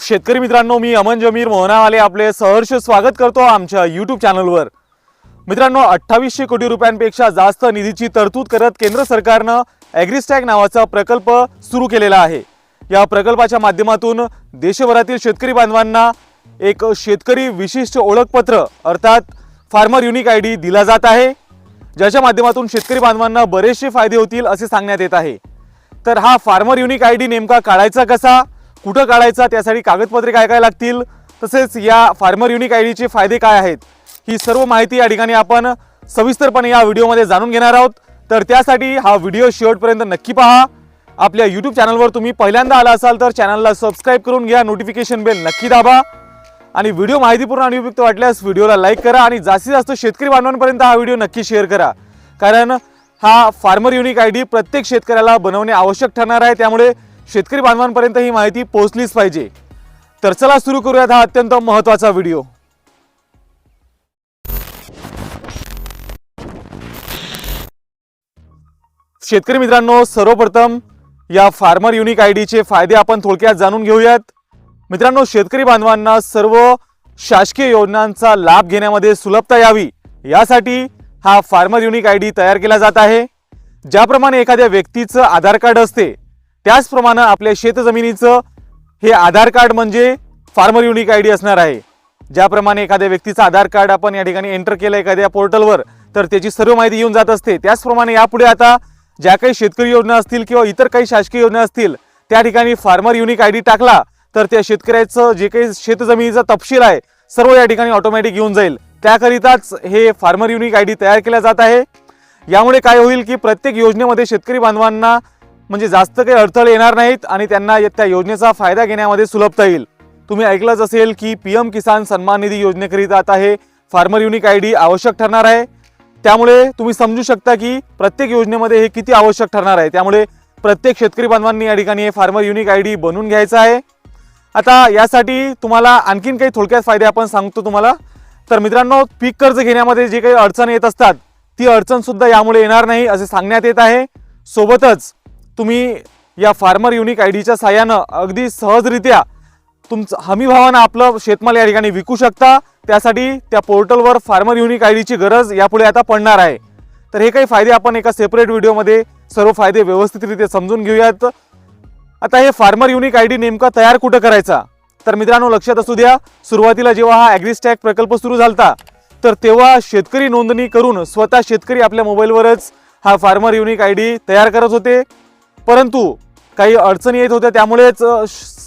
शेतकरी मित्रांनो मी अमन जमीर मोहनावाले आपले सहर्ष स्वागत करतो आमच्या यूट्यूब चॅनलवर मित्रांनो अठ्ठावीसशे कोटी रुपयांपेक्षा जास्त निधीची तरतूद करत केंद्र सरकारनं ॲग्रिस्टॅग नावाचा प्रकल्प सुरू केलेला आहे. या प्रकल्पाच्या माध्यमातून देशभरातील शेतकरी बांधवांना एक शेतकरी विशिष्ट ओळखपत्र अर्थात फार्मर युनिक आय डी दिला जात आहे ज्याच्या माध्यमातून शेतकरी बांधवांना बरेचसे फायदे होतील असे सांगण्यात येत आहे. तर हा फार्मर युनिक आय डी नेमका काढायचा कसा? कुठं काढायचा त्यासाठी कागदपत्रे काय काय लागतील? तसेच या फार्मर युनिक आय डीचे फायदे काय आहेत? ही सर्व माहिती या ठिकाणी आपण सविस्तरपणे या व्हिडिओमध्ये जाणून घेणार आहोत. तर त्यासाठी हा व्हिडिओ शेवटपर्यंत नक्की पहा. आपल्या यूट्यूब चॅनलवर तुम्ही पहिल्यांदा आला असाल तर चॅनलला सबस्क्राईब करून घ्या नोटिफिकेशन बेल नक्की दाबा. आणि व्हिडिओ माहितीपूर्ण आणि उपयुक्त वाटल्यास व्हिडिओला लाईक करा आणि जास्तीत जास्त शेतकरी बांधवांपर्यंत हा व्हिडिओ नक्की शेअर करा. कारण हा फार्मर युनिक आय डी प्रत्येक शेतकऱ्याला बनवणे आवश्यक ठरणार आहे. त्यामुळे शेतकरी बांधवांपर्यंत ही माहिती पोहोचलीच पाहिजे. तर चला सुरू करूयात हा अत्यंत महत्त्वाचा व्हिडिओ. शेतकरी मित्रांनो सर्वप्रथम या फार्मर युनिक आय डीचे फायदे आपण थोडक्यात जाणून घेऊयात. मित्रांनो शेतकरी बांधवांना सर्व शासकीय योजनांचा लाभ घेण्यामध्ये सुलभता यावी यासाठी हा फार्मर युनिक आय डी तयार केला जात आहे. ज्याप्रमाणे एखाद्या व्यक्तीचं आधार कार्ड असते त्याचप्रमाणे आपल्या शेतजमिनीचं हे आधार कार्ड म्हणजे फार्मर युनिक आय डी असणार आहे. ज्याप्रमाणे एखाद्या व्यक्तीचं आधार कार्ड आपण या ठिकाणी एंटर केलं एखाद्या पोर्टलवर तर त्याची सर्व माहिती येऊन जात असते. त्याचप्रमाणे यापुढे आता ज्या काही शेतकरी योजना असतील किंवा इतर काही शासकीय योजना असतील त्या ठिकाणी फार्मर युनिक आय डी टाकला तर त्या शेतकऱ्याचं जे काही शेतजमिनीचा तपशील आहे सर्व या ठिकाणी ऑटोमॅटिक येऊन जाईल. त्याकरिताच हे फार्मर युनिक आय डी तयार केल्या जात आहे. यामुळे काय होईल की प्रत्येक योजनेमध्ये शेतकरी बांधवांना म्हणजे जास्त काही अडथळे येणार नाहीत आणि त्यांना त्या योजनेचा फायदा घेण्यामध्ये सुलभता येईल. तुम्ही ऐकलंच असेल की पी एम किसान सन्मान निधी योजनेकरिता आता हे फार्मर युनिक आय डी आवश्यक ठरणार आहे. त्यामुळे तुम्ही समजू शकता की प्रत्येक योजनेमध्ये हे किती आवश्यक ठरणार आहे. त्यामुळे प्रत्येक शेतकरी बांधवांनी या ठिकाणी हे फार्मर युनिक आय डी बनवून घ्यायचं आहे. आता यासाठी तुम्हाला आणखीन काही थोडक्यात फायदे आपण सांगतो तुम्हाला. तर मित्रांनो पीक कर्ज घेण्यामध्ये जे काही अडचण येत असतात ती अडचणसुद्धा यामुळे येणार नाही असे सांगण्यात येत आहे. सोबतच तुम्ही या फार्मर युनिक आय डीच्या साह्यानं अगदी सहजरित्या तुमचं हमीभावानं आपलं शेतमाल या ठिकाणी विकू शकता. त्यासाठी त्या पोर्टलवर फार्मर युनिक आय डीची गरज यापुढे आता पडणार आहे. तर हे काही फायदे आपण एका सेपरेट व्हिडिओमध्ये सर्व फायदे व्यवस्थितरित्या समजून घेऊयात. आता हे फार्मर युनिक आय डी नेमका तयार कुठं करायचा? तर मित्रांनो लक्षात असू द्या सुरुवातीला जेव्हा हा ॲग्रिस्टॅक प्रकल्प सुरू झाला तर तेव्हा शेतकरी नोंदणी करून स्वतः शेतकरी आपल्या मोबाईलवरच हा फार्मर युनिक आय डी तयार करत होते. परंतु काही अडचणी येत होत्या त्यामुळेच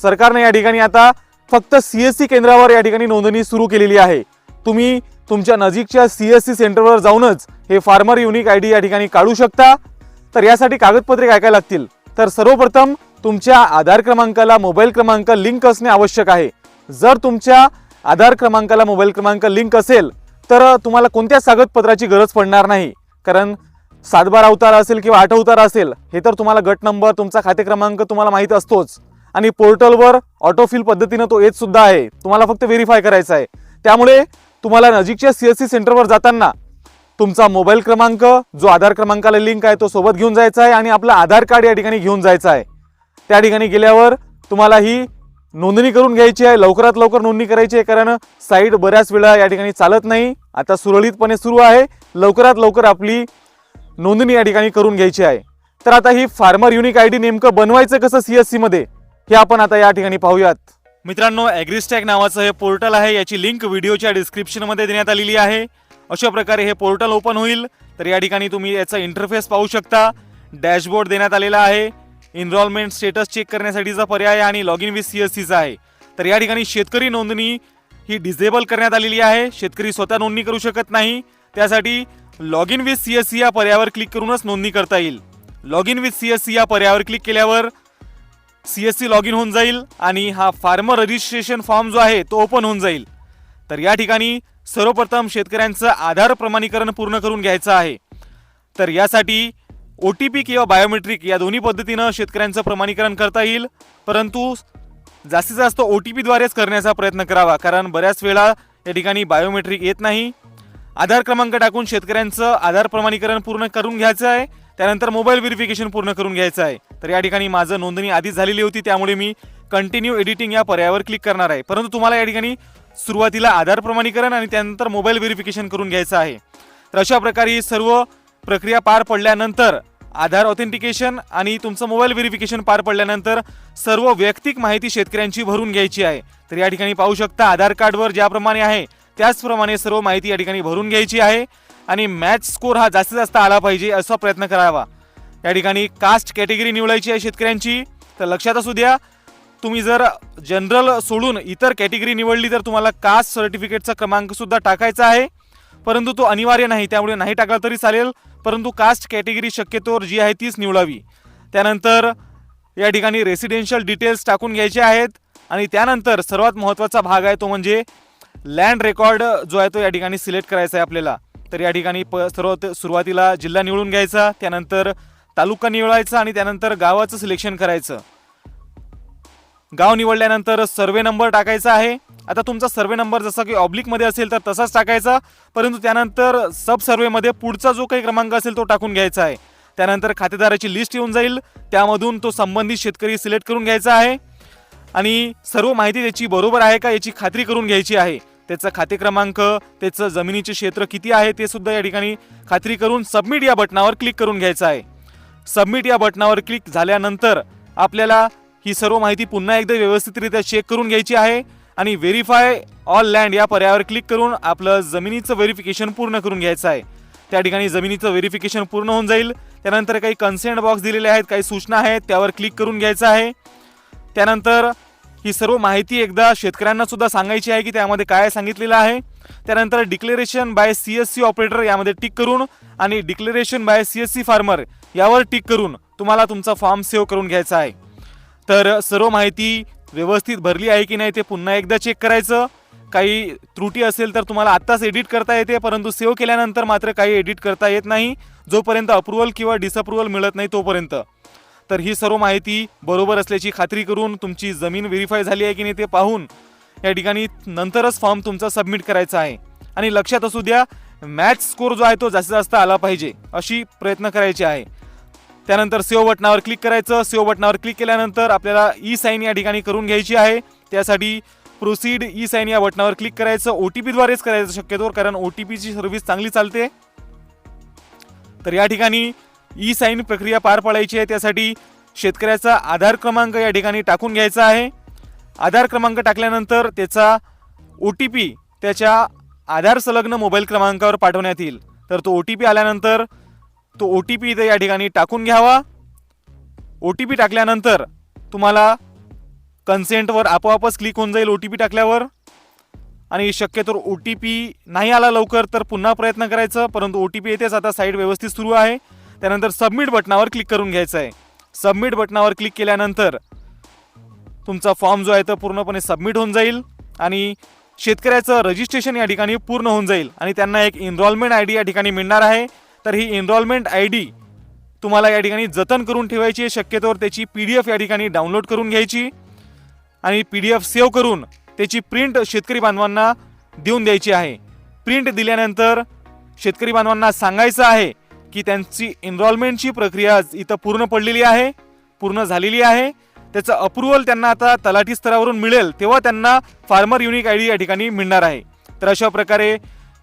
सरकारने या ठिकाणी आता फक्त सी एस सी केंद्रावर या ठिकाणी नोंदणी सुरू केलेली आहे. तुम्ही तुमच्या नजीकच्या सी एस सी सेंटरवर जाऊनच हे फार्मर युनिक आय डी या ठिकाणी काढू शकता. तर यासाठी कागदपत्रे काय काय लागतील? तर सर्वप्रथम तुमच्या आधार क्रमांकाला मोबाईल क्रमांक लिंक असणे आवश्यक आहे. जर तुमच्या आधार क्रमांकाला मोबाईल क्रमांक लिंक असेल तर तुम्हाला कोणत्याच कागदपत्राची गरज पडणार नाही. कारण सातबारा अवतार असेल किंवा आठ उतारा असेल हे तर तुम्हाला गट नंबर तुमचा खाते क्रमांक तुम्हाला माहीत असतोच. आणि पोर्टलवर ऑटोफिल पद्धतीनं तो येत सुद्धा आहे. तुम्हाला फक्त व्हेरीफाय करायचा आहे. त्यामुळे तुम्हाला नजीकच्या सी एस सी सेंटरवर जाताना तुमचा मोबाईल क्रमांक जो आधार क्रमांकाला लिंक आहे तो सोबत घेऊन जायचा आहे आणि आपलं आधार कार्ड या ठिकाणी घेऊन जायचं आहे. त्या ठिकाणी गेल्यावर तुम्हाला ही नोंदणी करून घ्यायची आहे. लवकरात लवकर नोंदणी करायची आहे कारण साईट बऱ्याच वेळा या ठिकाणी चालत नाही. आता सुरळीतपणे सुरू आहे. लवकरात लवकर आपली नोंदणी या ठिकाणी करून घ्यायची आहे. तर आता ही फार्मर युनिक आय डी नेमकं बनवायचं कसं सी एस सीमध्ये हे आपण आता या ठिकाणी पाहूयात. मित्रांनो ॲग्रिस्टॅक नावाचं हे पोर्टल आहे याची लिंक व्हिडिओच्या डिस्क्रिप्शनमध्ये देण्यात आलेली आहे. अशा प्रकारे हे पोर्टल ओपन होईल. तर या ठिकाणी तुम्ही याचा इंटरफेस पाहू शकता. डॅशबोर्ड देण्यात आलेला आहे. इनरॉलमेंट स्टेटस चेक करण्यासाठीचा पर्याय आणि log in with C S सीचा आहे. तर या ठिकाणी शेतकरी नोंदणी ही डिझेबल करण्यात आलेली आहे. शेतकरी स्वतः नोंदणी करू शकत नाही. त्यासाठी log in with C S C या पर्यायावर क्लिक करूनच नोंदणी करता येईल. Log in with C S C या पर्यायावर क्लिक केल्यावर C S C log in होऊन जाईल आणि हा फार्मर रजिस्ट्रेशन फॉर्म जो आहे तो ओपन होऊन जाईल. तर या ठिकाणी सर्वप्रथम शेतकऱ्यांचं आधार प्रमाणीकरण पूर्ण करून घ्यायचं आहे. तर यासाठी ओ टी पी किंवा बायोमेट्रिक या दोन्ही पद्धतीनं शेतकऱ्यांचं प्रमाणीकरण करता येईल. परंतु जास्तीत जास्त ओ टी पीद्वारेच करण्याचा प्रयत्न करावा कारण बऱ्याच वेळा या ठिकाणी बायोमेट्रिक येत नाही. आधार क्रमांक टाकून शेतकऱ्यांचं आधार प्रमाणीकरण पूर्ण करून घ्यायचं आहे. त्यानंतर मोबाईल व्हेरिफिकेशन पूर्ण करून घ्यायचं आहे. तर या ठिकाणी माझं नोंदणी आधीच झालेली होती त्यामुळे मी कंटिन्यू एडिटिंग या पर्यायावर क्लिक करणार आहे. परंतु तुम्हाला या ठिकाणी सुरुवातीला आधार प्रमाणीकरण आणि त्यानंतर मोबाईल व्हेरिफिकेशन करून घ्यायचं आहे. तर अशा प्रकारे ही सर्व प्रक्रिया पार पडल्यानंतर आधार ऑथेंटिकेशन आणि तुमचं मोबाईल व्हेरिफिकेशन पार पडल्यानंतर सर्व वैयक्तिक माहिती शेतकऱ्यांची भरून घ्यायची आहे. तर या ठिकाणी पाहू शकता आधार कार्डवर ज्याप्रमाणे आहे त्याचप्रमाणे सर्व माहिती या ठिकाणी भरून घ्यायची आहे आणि मॅच स्कोर हा जास्तीत जास्त आला पाहिजे असा प्रयत्न करावा. या ठिकाणी कास्ट कॅटेगरी निवडायची आहे शेतकऱ्यांची. तर लक्षात असू द्या तुम्ही जर जनरल सोडून इतर कॅटेगरी निवडली तर तुम्हाला कास्ट सर्टिफिकेटचा क्रमांकसुद्धा टाकायचा आहे. परंतु तो अनिवार्य नाही त्यामुळे नाही टाकला तरी चालेल. परंतु कास्ट कॅटेगरी शक्यतोवर जी आहे तीच निवडावी. त्यानंतर या ठिकाणी रेसिडेन्शियल डिटेल्स टाकून घ्यायचे आहेत. आणि त्यानंतर सर्वात महत्त्वाचा भाग आहे तो म्हणजे लँड रेकॉर्ड जो आहे तो या ठिकाणी सिलेक्ट करायचा आहे आपल्याला. तर या ठिकाणी प सर्वात सुरुवातीला जिल्हा निवडून घ्यायचा त्यानंतर तालुका निवडायचा आणि त्यानंतर गावाचं सिलेक्शन करायचं. गाव निवडल्यानंतर सर्वे नंबर टाकायचा आहे. आता तुमचा सर्वे नंबर जसा की ऑब्लिकमध्ये असेल तर तसाच टाकायचा परंतु त्यानंतर सब सर्वेमध्ये पुढचा जो काही क्रमांक असेल तो टाकून घ्यायचा आहे. त्यानंतर खातेदाराची लिस्ट येऊन जाईल. त्यामधून तो संबंधित शेतकरी सिलेक्ट करून घ्यायचा आहे. आणि सर्व माहिती त्याची बरोबर आहे का याची खात्री करून घ्यायची आहे? त्याचा खाते क्रमांक त्याचं जमिनीचे क्षेत्र किती आहे ते सुद्धा या ठिकाणी खात्री करून सबमिट या बटनावर क्लिक करून घ्यायचं आहे. सबमिट या बटनावर क्लिक झाल्यानंतर आपल्याला ही सर्व माहिती पुन्हा एकदा व्यवस्थितरित्या चेक करून घ्यायची आहे आणि व्हेरीफाय ऑल लँड या पर्यायावर क्लिक करून आपलं जमिनीचं व्हेरिफिकेशन पूर्ण करून घ्यायचं आहे. त्या ठिकाणी जमिनीचं व्हेरिफिकेशन पूर्ण होऊन जाईल. त्यानंतर काही कन्सेंट बॉक्स दिलेले आहेत काही सूचना आहेत त्यावर क्लिक करून घ्यायचं आहे. त्यानंतर ही सर्व माहिती एकदा शेतकऱ्यांना सुद्धा सांगायची आहे की त्यामध्ये काय सांगितलेलं आहे. त्यानंतर declaration by C S C operator यामध्ये टिक करून आणि declaration by C S C farmer यावर टिक करून तुम्हाला तुमचा फॉर्म सेव्ह करून घ्यायचा आहे. तर सर्व माहिती व्यवस्थित भरली आहे की नाही ते पुन्हा एकदा चेक करायचं. काही त्रुटी असेल तर तुम्हाला आत्ताच एडिट करता येते परंतु सेव्ह केल्यानंतर मात्र काही एडिट करता येत नाही. जोपर्यंत अप्रुव्हल किंवा डिसअप्रुव्हल मिळत नाही तोपर्यंत. तर ही सर्व माहिती बरोबर असल्याची खात्री करून तुमची जमीन व्हेरीफाय झाली आहे की नाही ते पाहून या ठिकाणी नंतरच फॉर्म तुमचा सबमिट करायचा आहे. आणि लक्षात असू द्या मॅच स्कोर जो आहे तो जास्तीत जास्त आला पाहिजे अशी प्रयत्न करायचे आहे. त्यानंतर सेव बटनावर क्लिक करायचं. सेव बटनावर क्लिक केल्यानंतर आपल्याला ई साईन या ठिकाणी करून घ्यायची आहे. त्यासाठी प्रोसीड ई साईन या बटनावर क्लिक करायचं. ओ टी पीद्वारेच करायचं शक्यतो कारण ओ टी पीची सर्व्हिस चांगली चालते. तर या ठिकाणी ई साईन प्रक्रिया पार पाडायची आहे. त्यासाठी शेतकऱ्याचा आधार क्रमांक या ठिकाणी टाकून घ्यायचा आहे. आधार क्रमांक टाकल्यानंतर त्याचा ओ टी पी त्याच्या आधार संलग्न मोबाईल क्रमांकावर पाठवण्यात येईल. तर तो ओ टी पी आल्यानंतर तो ओ टी पी इथे या ठिकाणी टाकून घ्यावा. ओ टी पी टाकल्यानंतर तुम्हाला कन्सेंटवर आपोआपच क्लिक होऊन जाईल ओ टी पी टाकल्यावर. आणि शक्यतो ओ टी पी नाही आला लवकर तर पुन्हा प्रयत्न करायचं परंतु ओ टी पी येतेच. आता साईड व्यवस्थित सुरू आहे. त्यानंतर सबमिट बटनावर क्लिक करून घ्यायचं आहे सबमिट बटनावर क्लिक केल्यानंतर तुमचा फॉर्म जो आहे तो पूर्णपणे सबमिट होऊन जाईल आणि शेतकऱ्याचं रजिस्ट्रेशन या ठिकाणी पूर्ण होऊन जाईल आणि त्यांना एक एनरॉलमेंट आय डी या ठिकाणी मिळणार आहे. तर ही एनरॉलमेंट आय डी तुम्हाला या ठिकाणी जतन करून ठेवायची आहे. शक्यतोवर त्याची पी डी एफ या ठिकाणी डाउनलोड करून घ्यायची आणि पी डी एफ सेव्ह करून त्याची प्रिंट शेतकरी बांधवांना देऊन द्यायची आहे. प्रिंट दिल्यानंतर शेतकरी बांधवांना सांगायचं आहे की त्यांची एनरॉलमेंटची प्रक्रिया इथं पूर्ण पडलेली आहे पूर्ण झालेली आहे. त्याचं अप्रुव्हल त्यांना आता तलाठी स्तरावरून मिळेल तेव्हा त्यांना फार्मर युनिक आय डी या ठिकाणी मिळणार आहे. तर अशा प्रकारे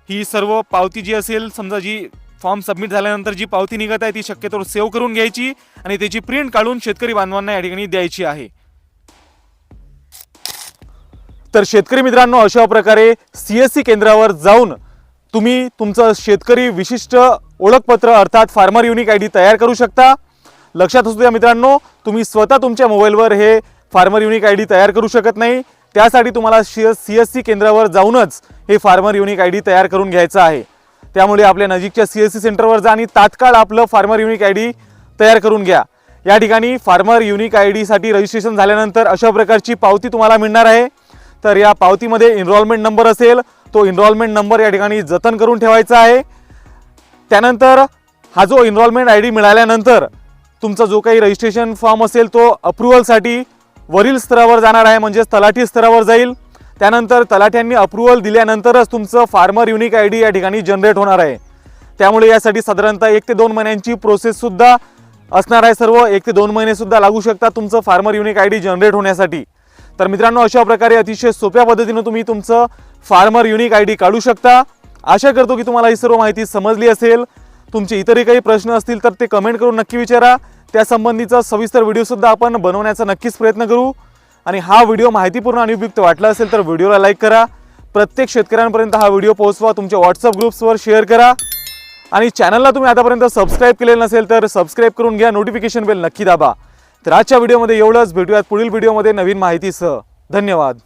ही सर्व पावती जी असेल समजा जी फॉर्म सबमिट झाल्यानंतर जी पावती निघत आहे ती शक्यतो सेव्ह करून घ्यायची आणि त्याची प्रिंट काढून शेतकरी बांधवांना या ठिकाणी द्यायची आहे. तर शेतकरी मित्रांनो अशा प्रकारे सी एस सी केंद्रावर जाऊन तुम्ही तुमचं शेतकरी विशिष्ट ओळखपत्र अर्थात फार्मर युनिक आय डी तयार करू शकता. लक्षात असू द्या मित्रांनो तुम्ही स्वतः तुमच्या मोबाईलवर हे फार्मर युनिक आय डी तयार करू शकत नाही. त्यासाठी तुम्हाला सी सी एस सी केंद्रावर जाऊनच हे फार्मर युनिक आय डी तयार करून घ्यायचं आहे. त्यामुळे आपल्या नजीकच्या सी एस सी सेंटरवर जा आणि तात्काळ आपलं फार्मर युनिक आय डी तयार करून घ्या. या ठिकाणी फार्मर युनिक आय डीसाठी रजिस्ट्रेशन झाल्यानंतर अशा प्रकारची पावती तुम्हाला मिळणार आहे. तर या पावतीमध्ये इनरॉलमेंट नंबर असेल तो इनरॉलमेंट नंबर या ठिकाणी जतन करून ठेवायचा आहे. त्यानंतर हा जो इनरॉलमेंट आय डी मिळाल्यानंतर तुमचा जो काही रजिस्ट्रेशन फॉर्म असेल तो अप्रुव्हलसाठी वरील स्तरावर जाणार आहे म्हणजेच तलाठी स्तरावर जाईल. त्यानंतर तलाठ्यांनी अप्रुव्हल दिल्यानंतरच तुमचं फार्मर युनिक आय डी या ठिकाणी जनरेट होणार आहे. त्यामुळे यासाठी साधारणतः एक ते दोन महिन्यांची प्रोसेससुद्धा असणार आहे सर्व. एक ते दोन महिनेसुद्धा लागू शकतात तुमचं farmer unique I D generate होण्यासाठी. तर मित्रांनो अशा प्रकारे अतिशय सोप्या पद्धतीनं तुम्ही तुमचं फार्मर युनिक आय डी काढू शकता. आशा करतो की तुम्हाला ही सर्व माहिती समजली असेल. तुमचे इतरही काही प्रश्न असतील तर ते कमेंट करून नक्की विचारा. त्यासंबंधीचा सविस्तर व्हिडिओसुद्धा आपण बनवण्याचा नक्कीच प्रयत्न करू. आणि हा व्हिडिओ माहितीपूर्ण आणि उपयुक्त वाटला असेल तर व्हिडिओला लाईक करा. प्रत्येक शेतकऱ्यांपर्यंत हा व्हिडिओ पोहोचवा. तुमच्या व्हॉट्सअप ग्रुप्सवर शेअर करा. आणि चॅनलला तुम्ही आतापर्यंत सबस्क्राईब केलेलं नसेल तर सबस्क्राईब करून घ्या. नोटिफिकेशन बेल नक्की दाबा. तर आजच्या व्हिडिओमध्ये एवढंच. भेटूयात पुढील व्हिडिओमध्ये नवीन माहितीसह. धन्यवाद.